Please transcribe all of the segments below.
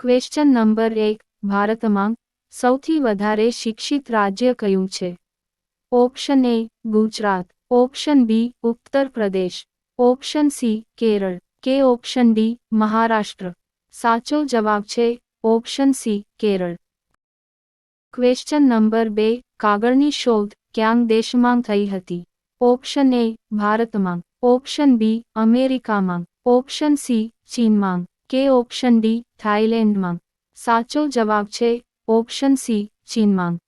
Question number એક ભારતમાં સૌથી વધારે શિક્ષિત રાજ્ય કયું છે? Option A Gujarat. Option B Uttar Pradesh. Option C Kerala. કે ઓપ્શન ડી મહારાષ્ટ્ર. સાચો જવાબ છે option C Kerala. Question number બે, કાગળની શોધ ક્યાંક દેશમાં થઈ હતી? ઓપ્શન એ ભારતમાં. ઓપ્શન બી અમેરિકામાં. ઓપ્શન સી ચીનમાં. કે ઓપ્શન ડી, થાઇલેન્ડમાં? સાચો જવાબ છે, ઓપ્શન સી, ચીનમાં.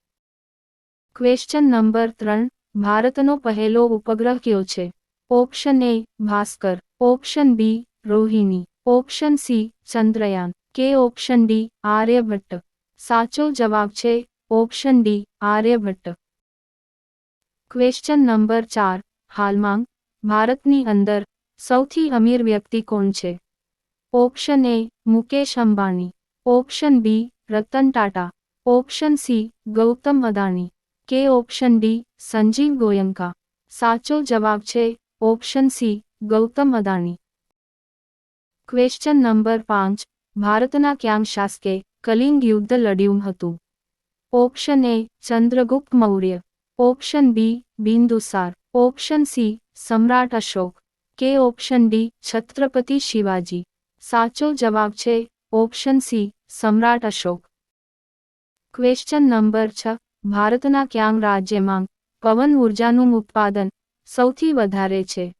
ક્વેશ્ચન નંબર ત્રણ, ભારતનો પહેલો ઉપગ્રહ કયો છે? Option A, Bhaskar. Option B, Rohini. Option C, Chandrayaan. કે ઓપ્શન ડી, આર્યભટ્ટ. સાચો જવાબ છે, option D, Aryabhata. Question number ચાર, હાલમાં ભારતની અંદર સૌથી અમીર વ્યક્તિ કોણ છે? Option A Mukesh Ambani option B Ratan Tata option C Gautam Adani કે ઓપ્શન ડી સંજીવ ગોયંકા સાચો જવાબ છે option C Gautam Adani question number પાંચ. ભારતના ક્યાંક શાસકે કલિંગ યુદ્ધ લડ્યું હતું option A Chandragupta Maurya option B Bindusara option C Samrat Ashok કે ઓપ્શન ડી છત્રપતિ શિવાજી સાચો જવાબ છે, option C, Samrat Ashok. Question number છ, ભારતના ક્યાંગ રાજ્યમાં પવન ઉર્જાનું ઉત્પાદન સૌથી વધારે છે?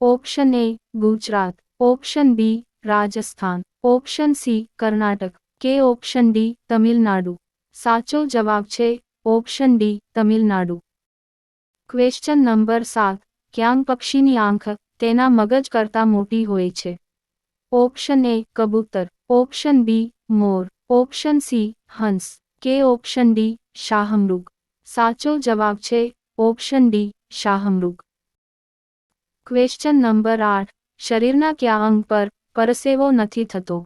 Option A Gujarat. Option B Rajasthan. Option C Karnataka. કે ઓપ્શન ડી તમિલનાડુ. સાચો જવાબ છે option D Tamil Nadu. Question number સાત ક્યાંગ પક્ષીની આંખ તેના મગજ કરતાં મોટી હોય છે? ઓપ્શન એ કબૂતર ઓપ્શન બી મોર ઓપ્શન સી હંસ કે ઓપ્શન ડી શાહમૃગ સાચો જવાબ છે ઓપ્શન ડી શાહમૃગ ક્વેશ્ચન નંબર આઠ શરીરના કયા અંગ પર પરસેવો નથી થતો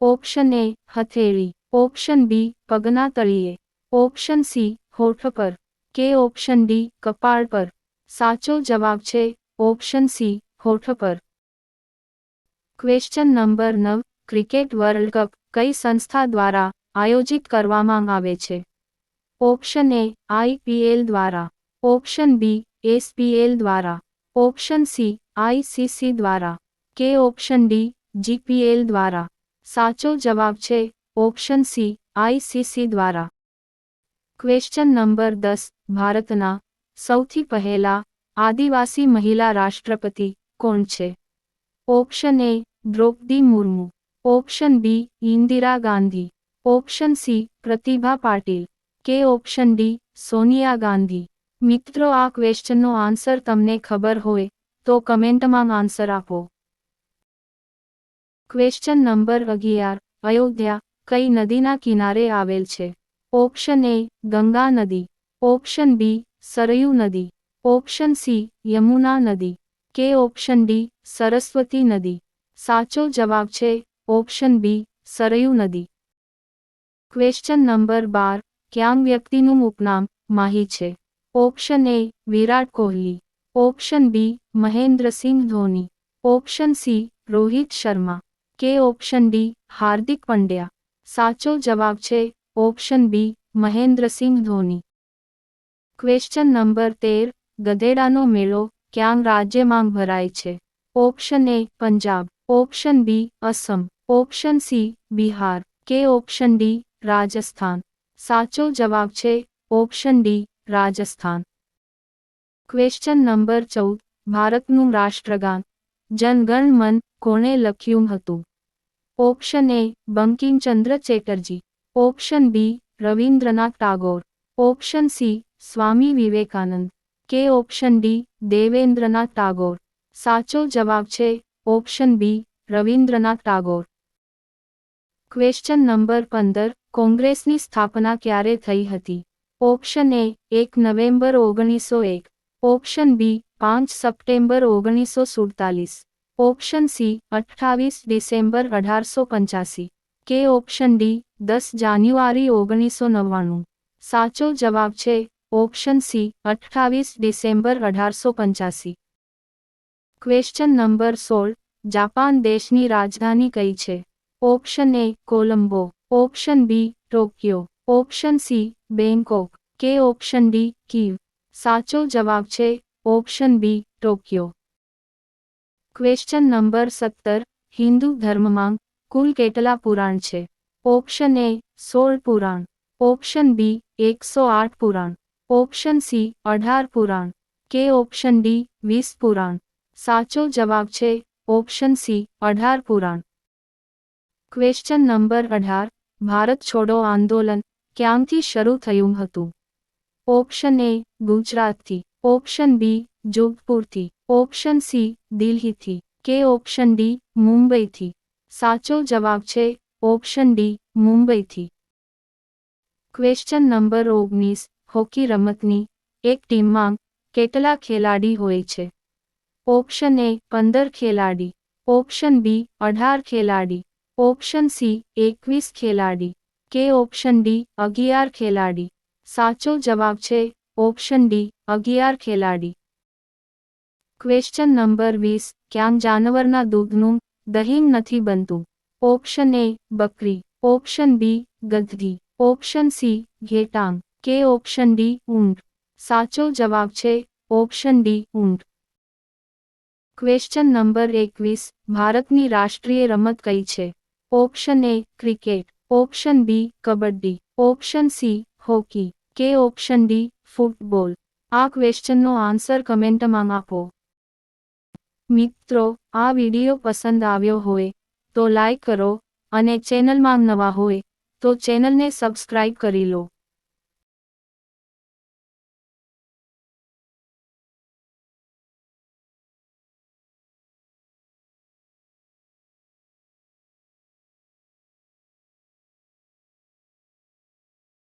ઓપ્શન એ હથેળી ઓપ્શન બી પગના તળિયે ઓપ્શન સી હોઠ પર કે ઓપ્શન ડી કપાળ પર સાચો જવાબ છે ઓપ્શન સી હોઠ પર ક્વેશ્ચન નંબર નવ. ક્રિકેટ વર્લ્ડ કપ કઈ સંસ્થા દ્વારા આયોજિત કરવામાં આવે છે? ઓપ્શન એ આઈપીએલ દ્વારા. ઓપ્શન બી એસપીએલ દ્વારા. ઓપ્શન સી આઈસીસી દ્વારા. કે ઓપ્શન ડી જીપીએલ દ્વારા. સાચો જવાબ છે ઓપ્શન સી આઈસીસી દ્વારા. ક્વેશ્ચન નંબર દસ. ભારતના સૌથી પહેલા આદિવાસી મહિલા રાષ્ટ્રપતિ કોણ છે? Option A Droupadi Murmu option B Indira Gandhi option C Pratibha Patil કે ઓપ્શન ડી સોનિયા ગાંધી મિત્રો, આ ક્વેશ્ચનનો આન્સર તમને ખબર હોય, તો કમેન્ટમાં આન્સર આપો. ક્વેશ્ચન નંબર અગિયાર, અયોધ્યા, કઈ નદીના કિનારે આવેલ છે? ઓપ્શન એ ગંગા નદી. ઓપ્શન બી સરયુ નદી. ઓપ્શન સી યમુના નદી. કે ઓપ્શન ડી, સરસ્વતી નદી. સાચો જવાબ છે ઓપ્શન બી, સરયુ નદી. ક્વેશ્ચન નંબર બાર, ક્યાં વ્યક્તિનું ઉપનામ માહી છે? Option A, Virat Kohli. Option B, Mahendra Singh Dhoni. Option C, Rohit Sharma. કે ઓપ્શન ડી, હાર્દિક પંડ્યા. સાચો જવાબ છે option B, Mahendra Singh Dhoni. Question number તેર, ગધેડાનો મેળો ક્યાંક રાજ્યમાં ભરાય છે. Option A Punjab, option B Assam, option C Bihar, કે ઓપ્શન ડી રાજસ્થાન. સાચો જવાબ છે option D Rajasthan. Question number ચૌદ, ભારતનું રાષ્ટ્રગાન. જનગણ મન કોણે લખ્યું હતું? Option A Bankim Chandra Chatterjee. Option B Rabindranath Tagore. Option C Swami Vivekananda. કે ઓપ્શન ડી દેવેન્દ્રનાથ ટાગોર સાચો જવાબ છે option B Rabindranath Tagore question number પંદર કોંગ્રેસની સ્થાપના ક્યારે થઈ હતી ઓપ્શન એ એક નવેમ્બર ઓગણીસો એક ઓપ્શન બી પાંચ સપ્ટેમ્બર ઓગણીસો સુડતાલીસ ઓપ્શન સી અઠ્ઠાવીસ ડિસેમ્બર અઢારસો પંચ્યાસી કે ઓપ્શન ડી દસ જાન્યુઆરી ઓગણીસો નવ્વાણું સાચો જવાબ છે ઓપ્શન સી, અઠ્ઠાવીસ ડિસેમ્બર અઢારસો પંચ્યાસી. ક્વેશ્ચન નંબર સોળ, જાપાન દેશની રાજધાની કઈ છે? Option A Colombo. Option B Tokyo. Option C Bangkok કે ઓપ્શન ડી કીવ. સાચો જવાબ છે option B Tokyo. Question number સત્તર, હિન્દુ ધર્મમાં કુલ કેટલા પુરાણ છે? ઓપ્શન એ સોળ પુરાણ. ઓપ્શન બી એકસો આઠ પુરાણ. ઓપ્શન સી, અઢાર પુરાણ. કે ઓપ્શન ડી, વીસ પુરાણ. સાચો જવાબ છે, ઓપ્શન સી, અઢાર પુરાણ. ક્વેશ્ચન નંબર અઢાર, ભારત છોડો આંદોલન, ક્યાંથી શરૂ થયું હતું? ઓપ્શન એ, ગુજરાતથી. ઓપ્શન બી, જોધપુરથી. ઓપ્શન સી, દિલ્હીથી. કે ઓપ્શન ડી, મુંબઈથી. સાચો જવાબ છે, ઓપ્શન ડી, મુંબઈથી. ક્વેશ્ચન નંબર ઓગણીસ હોકી રમતની એક ટીમમાં કેટલા ખેલાડી હોય છે? ઓપ્શન એ પંદર ખેલાડી, ઓપ્શન બી અઢાર ખેલાડી, ઓપ્શન સી એકવીસ ખેલાડી, કે ઓપ્શન ડી અગિયાર ખેલાડી. સાચો જવાબ છે ઓપ્શન ડી અગિયાર ખેલાડી. ક્વેશ્ચન નંબર વીસ, ક્યાં જાનવરના દૂધનું દહીં નથી બનતું? ઓપ્શન એ બકરી, ઓપ્શન બી ગધડી ઓપ્શન સી ઘેટાંગ. કે ઓપ્શન ડી ઊંટ સાચો જવાબ છે ઓપ્શન ડી ઊંટ ક્વેશ્ચન નંબર એકવીસ. ભારતની રાષ્ટ્રીય રમત કઈ છે? Option A cricket. Option B kabaddi. Option C hockey. કે ઓપ્શન ડી ફૂટબોલ. આ ક્વેશ્ચનનો આન્સર કમેન્ટમાં આપો. મિત્રો, આ વીડિયો પસંદ આવ્યો હોય તો લાઈક કરો અને ચેનલમાં નવા હોય તો ચેનલને સબસ્ક્રાઇબ કરી લો.